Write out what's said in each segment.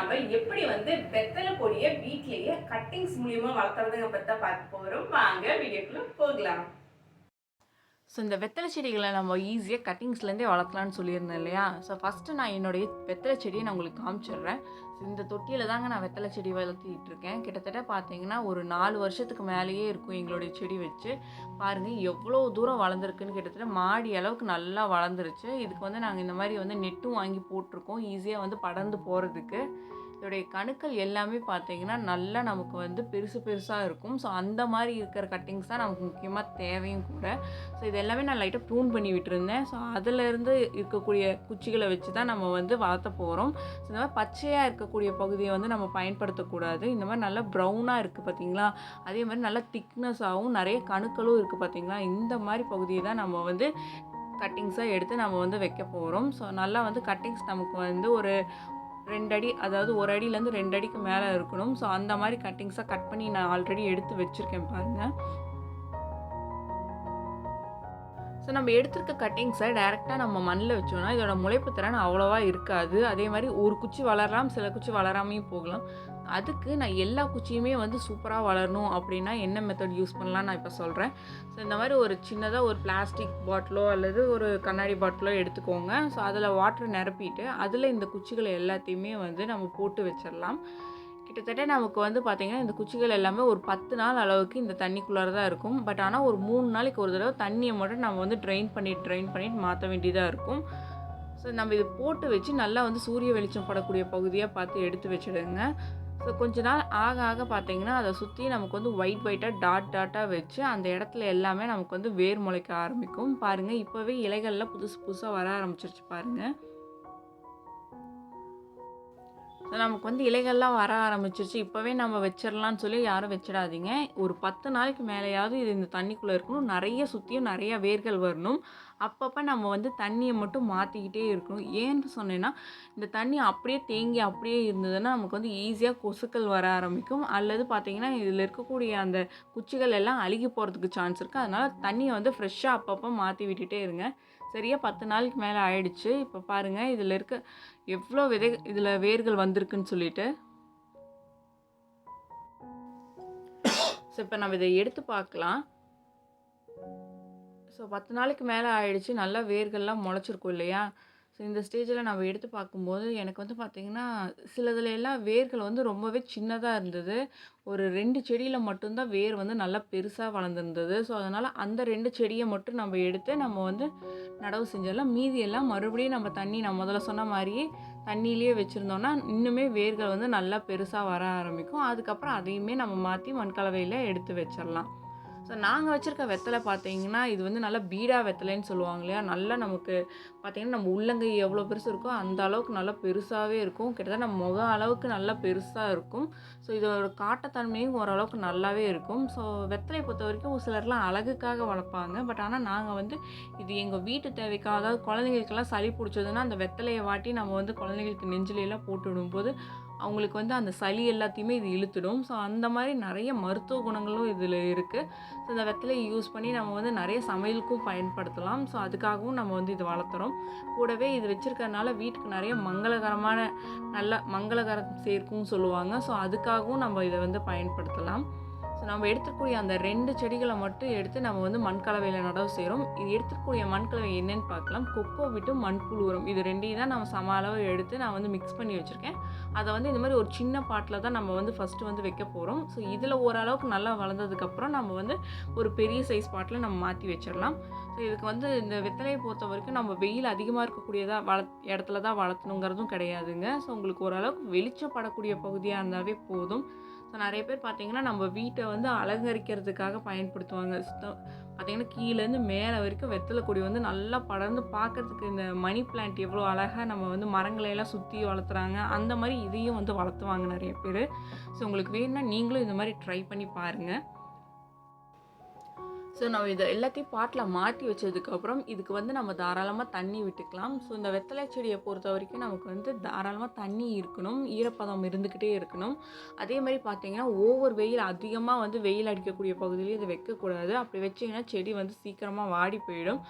நாம எப்படி வந்து வெத்தலை கொடியை வீட்லேயே கட்டிங்ஸ் மூலியமா வளர்க்குறதுங்க பற்றி பார்க்க போகிறோம் வாங்க வீடியோக்குள்ள போகலாம். ஸோ இந்த வெத்தலை செடிகளை நம்ம ஈஸியாக கட்டிங்ஸ்லேருந்தே வளர்த்தலான்னு சொல்லியிருந்தேன் இல்லையா? ஸோ ஃபஸ்ட்டு நான் என்னுடைய வெத்தலை செடியை நான் உங்களுக்கு காமிச்சிடுறேன். ஸோ இந்த தொட்டியில் தாங்க நான் வெத்தலை செடி வளர்த்திட்டு இருக்கேன். கிட்டத்தட்ட பார்த்தீங்கன்னா ஒரு நாலு வருஷத்துக்கு மேலேயே இருக்கும் எங்களுடைய செடி வச்சு. பாருங்கள் எவ்வளோ தூரம் வளர்ந்துருக்குன்னு கிட்டத்தட்ட மாடி அளவுக்கு நல்லா வளர்ந்துருச்சு. இதுக்கு வந்து நாங்கள் இந்த மாதிரி வந்து நெட்டும் வாங்கி போட்டிருக்கோம். ஈஸியாக வந்து படர்ந்து போகிறதுக்கு இதோடைய கணுக்கள் எல்லாமே பார்த்தீங்கன்னா நல்லா நமக்கு வந்து பெருசு பெருசாக இருக்கும். ஸோ அந்த மாதிரி இருக்கிற கட்டிங்ஸ் தான் நமக்கு முக்கியமாக தேவையும் கூட. ஸோ இது எல்லாமே நான் லைட்டாக ப்ரூன் பண்ணி விட்டுருந்தேன். ஸோ அதிலேருந்து இருக்கக்கூடிய குச்சிகளை வச்சு தான் நம்ம வந்து வளர்த்த போகிறோம் ஸோ இந்த மாதிரி பச்சையாக இருக்கக்கூடிய பகுதியை வந்து நம்ம பயன்படுத்தக்கூடாது. இந்த மாதிரி நல்லா ப்ரௌனாக இருக்குது பார்த்தீங்களா? அதே மாதிரி நல்லா திக்னஸாகவும் நிறைய கணுக்களும் இருக்குது பார்த்தீங்களா? இந்த மாதிரி பகுதியை தான் நம்ம வந்து கட்டிங்ஸாக எடுத்து நம்ம வந்து வைக்க போகிறோம் ஸோ நல்லா வந்து கட்டிங்ஸ் நமக்கு வந்து ஒரு ரெண்டு அடி அதாவது ஒரு அடியிலேருந்து ரெண்டு அடிக்கு மேலே இருக்கணும். ஸோ அந்த மாதிரி கட்டிங்ஸாக கட் பண்ணி நான் ஆல்ரெடி எடுத்து வச்சுருக்கேன் பாருங்கள் ஸோ நம்ம எடுத்திருக்க கட்டிங்ஸை டேரெக்டாக நம்ம மண்ணில் வச்சோம்னா இதோட முளைப்பு திறன் அவ்வளோவா இருக்காது. அதே மாதிரி ஒரு குச்சி வளரலாம் சில குச்சி வளராமையும் போகலாம். அதுக்கு நான் எல்லா குச்சியுமே வந்து சூப்பராக வளரணும் அப்படின்னா என்ன மெத்தட் யூஸ் பண்ணலாம் நான் இப்போ சொல்கிறேன் ஸோ இந்த மாதிரி ஒரு சின்னதாக ஒரு பிளாஸ்டிக் பாட்டிலோ அல்லது ஒரு கண்ணாடி பாட்டிலோ எடுத்துக்கோங்க. ஸோ அதில் வாட்டர் நிரப்பிட்டு அதில் இந்த குச்சிகளை எல்லாத்தையுமே வந்து நம்ம போட்டு வச்சிடலாம். கிட்டத்தட்ட நமக்கு வந்து பார்த்திங்கன்னா இந்த குச்சிகள் எல்லாமே ஒரு பத்து நாள் அளவுக்கு இந்த தண்ணிக்குள்ளார தான் இருக்கும். பட் ஆனால் ஒரு மூணு நாளைக்கு ஒரு தடவை தண்ணியை மட்டும் நம்ம வந்து ட்ரைன் பண்ணிட்டு ட்ரைன் பண்ணிட்டு மாற்ற வேண்டியதாக இருக்கும். ஸோ நம்ம இது போட்டு வச்சு நல்லா வந்து சூரிய வெளிச்சம் படக்கூடிய பகுதியாக பார்த்து எடுத்து வச்சுடுங்க. ஸோ கொஞ்ச நாள் ஆக ஆக பார்த்தீங்கன்னா அதை சுற்றி நமக்கு வந்து ஒயிட் ஒயிட்டாக டாட் டாட்டாக வச்சு அந்த இடத்துல எல்லாமே நமக்கு வந்து வேர் முளைக்க ஆரம்பிக்கும். பாருங்கள் இப்போவே இலைகளில் புதுசு புதுசாக வர ஆரம்பிச்சிருச்சு பாருங்கள் நமக்கு வந்து இலைகள்லாம் வர ஆரம்பிச்சிருச்சு. இப்போவே நம்ம வச்சிடலாம்னு சொல்லி யாரும் வச்சிடாதீங்க. ஒரு பத்து நாளைக்கு மேலேயாவது இது இந்த தண்ணிக்குள்ளே இருக்கணும். நிறைய சுற்றியும் நிறைய வேர்கள் வரணும். அப்பப்போ நம்ம வந்து தண்ணியை மட்டும் மாற்றிக்கிட்டே இருக்கணும். ஏன்னு சொன்னேன்னா இந்த தண்ணி அப்படியே தேங்கி அப்படியே இருந்ததுன்னா நமக்கு வந்து ஈஸியாக கொசுக்கள் வர ஆரம்பிக்கும். அல்லது பார்த்திங்கன்னா இதில் இருக்கக்கூடிய அந்த குச்சிகள் எல்லாம் அழுகி போகிறதுக்கு சான்ஸ் இருக்குது அதனால் தண்ணியை வந்து ஃப்ரெஷ்ஷாக அப்பப்போ மாற்றி விட்டுட்டே இருங்க. சரியாக பத்து நாளைக்கு மேலே ஆயிடுச்சு. இப்போ பாருங்கள் இதில் இருக்க எவ்வளோ விதை இதில் வேர்கள் வந்திருக்குன்னு சொல்லிட்டு. ஸோ இப்போ நம்ம இதை எடுத்து பார்க்கலாம். ஸோ பத்து நாளைக்கு மேலே ஆயிடுச்சு. நல்லா வேர்கள்லாம் முளைச்சிருக்கும் இல்லையா? ஸோ இந்த ஸ்டேஜில் நம்ம எடுத்து பார்க்கும்போது எனக்கு வந்து பார்த்திங்கன்னா சிலதுல எல்லாம் வேர்கள் வந்து ரொம்பவே சின்னதாக இருந்தது. ஒரு ரெண்டு செடியில் மட்டும்தான் வேர் வந்து நல்லா பெருசாக வளர்ந்துருந்தது. ஸோ அதனால் அந்த ரெண்டு செடியை மட்டும் நம்ம எடுத்து நம்ம வந்து நடவு செஞ்சிடலாம் மீதியெல்லாம் மறுபடியும் நம்ம தண்ணி நான் முதல்ல சொன்ன மாதிரியே தண்ணியிலேயே வச்சுருந்தோன்னா இன்னுமே வேர்கள் வந்து நல்லா பெருசாக வர ஆரம்பிக்கும். அதுக்கப்புறம் அதையுமே நம்ம மாற்றி மண்கலவையில் எடுத்து வச்சிடலாம் ஸோ நாங்கள் வச்சுருக்க வெத்தலை பார்த்தீங்கன்னா இது வந்து நல்லா பீடா வெத்தலைன்னு சொல்லுவாங்க இல்லையா? நல்லா நமக்கு பார்த்தீங்கன்னா நம்ம உள்ளங்கை எவ்வளோ பெருசு இருக்கோ அந்த அளவுக்கு நல்லா பெருசாகவே இருக்கும். கிட்டத்தட்ட நம்ம முக அளவுக்கு நல்லா பெருசாக இருக்கும். ஸோ இதோட காட்டத்தன்மையும் ஓரளவுக்கு நல்லாவே இருக்கும். ஸோ வெத்தலையை பொறுத்த வரைக்கும் ஒரு சிலர்லாம் அழகுக்காக வளர்ப்பாங்க. பட் ஆனால் நாங்கள் வந்து இது எங்கள் வீட்டு தேவைக்காக அதாவது குழந்தைங்களுக்கெல்லாம் சளி பிடிச்சதுன்னா அந்த வெத்தலையை வாட்டி நம்ம வந்து குழந்தைங்களுக்கு நெஞ்சிலையெல்லாம் போட்டு விடும்போது அவங்களுக்கு வந்து அந்த சளி எல்லாத்தையுமே இது இழுத்துடும். ஸோ அந்த மாதிரி நிறைய மருத்துவ குணங்களும் இதில் இருக்குது ஸோ இந்த வெத்தலையை யூஸ் பண்ணி நம்ம வந்து நிறைய சமையலுக்கும் பயன்படுத்தலாம். ஸோ அதுக்காகவும் நம்ம வந்து இது வளர்த்துறோம். கூடவே இது வச்சுருக்கறனால வீட்டுக்கு நிறைய மங்களகரமான நல்ல மங்களகரம் சேர்க்கும் சொல்லுவாங்க. ஸோ அதுக்காகவும் நம்ம இதை வந்து பயன்படுத்தலாம். ஸோ நம்ம எடுத்துக்கூடிய அந்த ரெண்டு செடிகளை மட்டும் எடுத்து நம்ம வந்து மண்கலவையில் நடவு செய்கிறோம் இது எடுத்துக்கூடிய மண்கலவை என்னன்னு பார்க்கலாம். கொக்கோ விட்டு மண்புழு உரம். இது ரெண்டையும் தான் நம்ம சம அளவு எடுத்து நான் வந்து மிக்ஸ் பண்ணி வச்சுருக்கேன். அதை வந்து இந்த மாதிரி ஒரு சின்ன பாட்டில் தான் நம்ம வந்து ஃபஸ்ட்டு வந்து வைக்க போகிறோம் ஸோ இதில் ஓரளவுக்கு நல்லா வளர்ந்ததுக்கப்புறம் நம்ம வந்து ஒரு பெரிய சைஸ் பாட்டில் நம்ம மாற்றி வச்சிடலாம். ஸோ இதுக்கு வந்து இந்த வெத்தலையை பொறுத்த வரைக்கும் நம்ம வெயில் அதிகமாக இருக்கக்கூடியதாக வள இடத்துல தான் வளர்த்தணுங்கிறதும் கிடையாதுங்க. ஸோ உங்களுக்கு ஓரளவுக்கு வெளிச்சப்படக்கூடிய பகுதியாக இருந்தாவே போதும். ஸோ நிறைய பேர் பார்த்தீங்கன்னா நம்ம வீட்டை வந்து அலங்கரிக்கிறதுக்காக பயன்படுத்துவாங்க. சுத்தம் பார்த்தீங்கன்னா கீழேருந்து மேலே வரைக்கும் வெத்தலை கொடி வந்து நல்லா படர்ந்து பார்க்கறதுக்கு இந்த மணி பிளான்ட் எவ்வளோ அழகாக நம்ம வந்து மரங்களை எல்லாம் சுற்றி வளர்த்துறாங்க. அந்த மாதிரி இதையும் வந்து வளர்த்துவாங்க நிறைய பேர். ஸோ உங்களுக்கு வேணும்னா நீங்களும் இந்த மாதிரி ட்ரை பண்ணி பாருங்கள் ஸோ நம்ம இதை எல்லாத்தையும் பாட்டில் மாற்றி வச்சதுக்கப்புறம் இதுக்கு வந்து நம்ம தாராளமாக தண்ணி விட்டுக்கலாம். ஸோ இந்த வெத்தலை செடியை பொறுத்த வரைக்கும் நமக்கு வந்து தாராளமாக தண்ணி இருக்கணும். ஈரப்பதம் இருந்துக்கிட்டே இருக்கணும். அதே மாதிரி பார்த்தீங்கன்னா ஒவ்வொரு வெயில் அதிகமாக வந்து வெயில் அடிக்கக்கூடிய பகுதியிலேயே இதை வைக்கக்கூடாது. அப்படி வச்சிங்கன்னா செடி வந்து சீக்கிரமாக வாடி போயிடும்.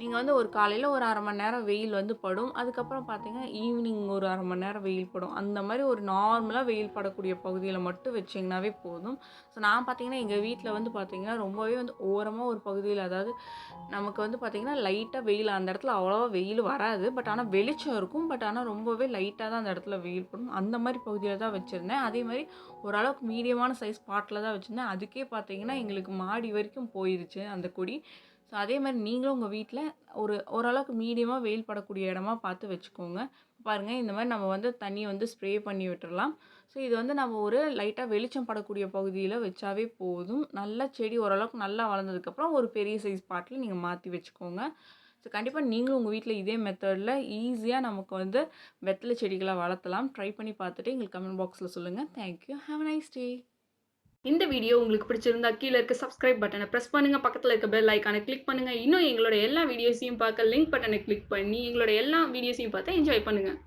நீங்கள் வந்து ஒரு காலையில் ஒரு அரை மணி நேரம் வெயில் வந்து படும். அதுக்கப்புறம் பார்த்தீங்கன்னா ஈவினிங் ஒரு அரை மணி நேரம் வெயில் படும். அந்த மாதிரி ஒரு நார்மலாக வெயில் படக்கூடிய பகுதியில் மட்டும் வச்சிங்கனாவே போதும். ஸோ நான் பார்த்தீங்கன்னா எங்கள் வீட்டில் வந்து பார்த்தீங்கன்னா ரொம்பவே வந்து ஓரமாக ஒரு பகுதியில் அதாவது நமக்கு வந்து பார்த்திங்கன்னா லைட்டாக வெயில் அந்த இடத்துல அவ்வளோவா வெயில் வராது. பட் ஆனால் வெளிச்சம் இருக்கும். பட் ஆனால் ரொம்பவே லைட்டாக தான் அந்த இடத்துல வெயில் படும். அந்த மாதிரி பகுதியில் தான் வச்சுருந்தேன். அதே மாதிரி ஓரளவுக்கு மீடியமான சைஸ் பாட்டில் தான் வச்சுருந்தேன். அதுக்கே பார்த்தீங்கன்னா எங்களுக்கு மாடி வரைக்கும் போயிருச்சு அந்த கொடி. ஸோ அதே மாதிரி நீங்களும் உங்கள் வீட்டில் ஒரு ஓரளவுக்கு மீடியமாக வெயில் படக்கூடிய இடமா பார்த்து வச்சுக்கோங்க. பாருங்கள் இந்த மாதிரி நம்ம வந்து தண்ணியை வந்து ஸ்ப்ரே பண்ணி விட்டுடலாம் ஸோ இது வந்து நம்ம ஒரு லைட்டாக வெளிச்சம் படக்கூடிய பகுதியில் வச்சாவே போதும். நல்ல செடி ஓரளவுக்கு நல்லா வளர்ந்ததுக்கப்புறம் ஒரு பெரிய சைஸ் பாட்டில் நீங்கள் மாற்றி வச்சுக்கோங்க. ஸோ கண்டிப்பாக நீங்களும் உங்கள் வீட்டில் இதே மெத்தடில் ஈஸியாக நமக்கு வந்து வெத்தலை செடிகளை வளர்த்தலாம். ட்ரை பண்ணி பார்த்துட்டு எங்களுக்கு கமெண்ட் பாக்ஸில் சொல்லுங்கள் thank you have a nice day இந்த வீடியோ உங்களுக்கு பிடிச்சிருந்தா கீழே இருக்க சப்ஸ்கிரைப் பட்டனை ப்ரெஸ் பண்ணுங்கள் பக்கத்தில் இருக்க பெல் ஐக்கானை கிளிக் பண்ணுங்கள் இன்னும் எங்களோட எல்லா வீடியோஸையும் பார்க்க லிங்க் பட்டனை கிளிக் பண்ணி எங்களோட எல்லா வீடியோஸையும் பார்த்து என்ஜாய் பண்ணுங்கள்